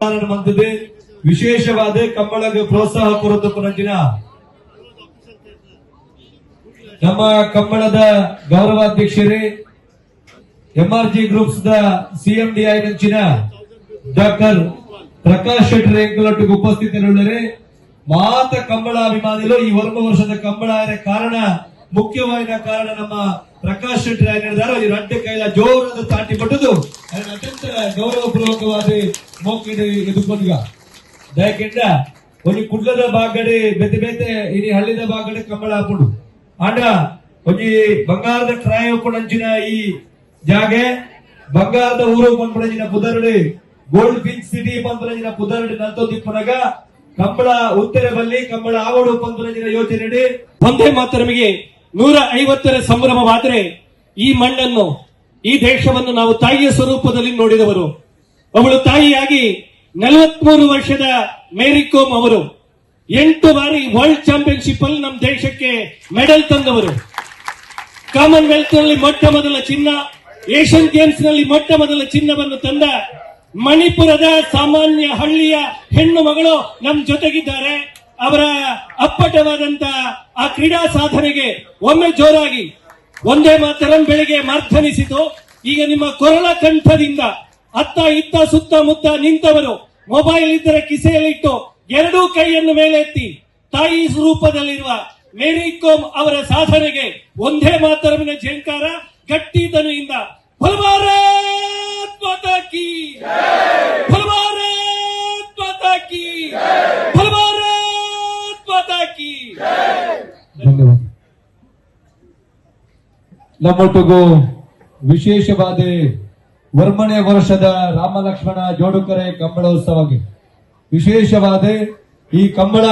ಮಂತದ ವಿಶೇಷವಾದ ಕಂಬಳಗೆ ಪ್ರೋತ್ಸಾಹ ಕೊರತು ನಂಚಿನ ನಮ್ಮ ಕಂಬಳದ ಗೌರವಾಧ್ಯಕ್ಷರೇ M R G groups the ಸಿಎಂಡಿಐ ನಂಚಿನ ಡಾಕ್ಟರ್ ಪ್ರಕಾಶ್ ಶೆಟ್ಟಿ ಎಂಕಲೊಟ್ಟಿಗೆ ಉಪಸ್ಥಿತರುಳ್ಳರೆ ಮಾತ ಕಂಬಳ ಅಭಿಮಾನಿಗಳು, ಈ ವರ್ಮ ವರ್ಷದ ಕಂಬಳ ಕಾರಣ ಮುಖ್ಯವಾದ ಕಾರಣ ನಮ್ಮ ಪ್ರಕಾಶ್ ಶೆಟ್ಟಿ ಹೇಳಿದಾರೆ ಈ ರಡ್ಡೆ ಕೈಲ ಜೋರದ ತಾಟಿ ಪಟ್ಟದು ಅದನ್ನ ಅತ್ಯಂತ ಗೌರವಪೂರ್ವಕವಾದ ಮೋಕಿಡು ಎದುಕೊಂಡ್ಗ ದಯಕೆಂಡ ಒಂಜಿ ಕುಡ್ಲದ ಬಾಗಡೆ, ಬೆತೆ ಬೆತೆ ಇನಿ ಹಳ್ಳಿದ ಬಾಗಡೆ ಕಂಬಳ ಹಾಕೊಂಡು. ಆಂಡ ಒಂಜಿ ಬಂಗಾರದ ಟ್ರಾಯ್ ಕೊಡಂಚಿನ ಈ ಜಾಗೆ, ಬಂಗಾರದ ಊರು ಪಂಪಡಂಚಿನ ಪುದರಡಿ, ಗೋಲ್ಡ್ ಪಿಂಕ್ ಸಿಟಿ ಪಂಪಡಂಜಿನ ಪುದರಡಿ ನಂತೋ ದಿಪ್ಪನಗ ಕಂಬಳ ಉತ್ತರ ಬಲ್ಲಿ ಕಂಬಳ ಆವಡು ಪಂಪಡಂಚಿನ ಯೋಚನೆ ಒಂದೇ ಮಾತರಮಿಗೆ ನೂರ ಐವತ್ತರ ಸಂಭ್ರಮವಾದರೆ ಈ ಮಣ್ಣನ್ನು ಈ ದೇಶವನ್ನು ನಾವು ತಾಯಿಯ ಸ್ವರೂಪದಲ್ಲಿ ನೋಡಿದವರು. ಅವಳು ತಾಯಿಯಾಗಿ ನಲವತ್ಮೂರು ವರ್ಷದ ಮೇರಿ ಕೋಮ್ ಅವರು. ಎಂಟು ಬಾರಿ ವರ್ಲ್ಡ್ ಚಾಂಪಿಯನ್ಶಿಪ್ ಅಲ್ಲಿ ನಮ್ಮ ದೇಶಕ್ಕೆ ಮೆಡಲ್ ತಂದವರು. ಕಾಮನ್ವೆಲ್ತ್ನಲ್ಲಿ ಮೊಟ್ಟ ಮೊದಲ ಚಿನ್ನ, ಏಷ್ಯನ್ ಗೇಮ್ಸ್ನಲ್ಲಿ ಮೊಟ್ಟ ಮೊದಲ ಚಿನ್ನವನ್ನು ತಂದ ಮಣಿಪುರದ ಸಾಮಾನ್ಯ ಹಳ್ಳಿಯ ಹೆಣ್ಣು ಮಗಳು ನಮ್ಮ ಜೊತೆಗಿದ್ದಾರೆ. ಅವರ ಅಪ್ಪಟವಾದಂತ ಆ ಕ್ರೀಡಾ ಸಾಧನೆಗೆ ಒಮ್ಮೆ ಜೋರಾಗಿ ಒಂದೇ ಮಾತರಂ ಬೆಳಿಗ್ಗೆ ಮಾರ್ಥನಿಸಿತು ಈಗ ನಿಮ್ಮ ಕೊರಳ ಕಂಠದಿಂದ ಅತ್ತ ಇತ್ತ ಸುತ್ತ ಮುತ್ತ ನಿಂತವರು ಮೊಬೈಲ್ ಇದ್ದರೆ ಕಿಸೆಯಲ್ಲಿಟ್ಟು ಎರಡೂ ಕೈಯನ್ನು ಮೇಲೆತ್ತಿ ತಾಯಿ ರೂಪದಲ್ಲಿರುವ ಮೇರಿ ಕೋಮ್ ಅವರ ಸಾಧನೆಗೆ ಒಂದೇ ಮಾತರಮಿನ ಜೇಂಕಾರ ಗಟ್ಟಿ ದನಿಯಿಂದ. ಫಲ್ ನಮ್ಮೊಟ್ಟಿಗೂ ವಿಶೇಷವಾದ ವರ್ಮಣೆ ವರ್ಷದ ರಾಮಲಕ್ಷ್ಮಣ ಜೋಡುಕರೆ ಕಂಬಳ ಉತ್ಸವಕ್ಕೆ ವಿಶೇಷವಾದ ಈ ಕಂಬಳ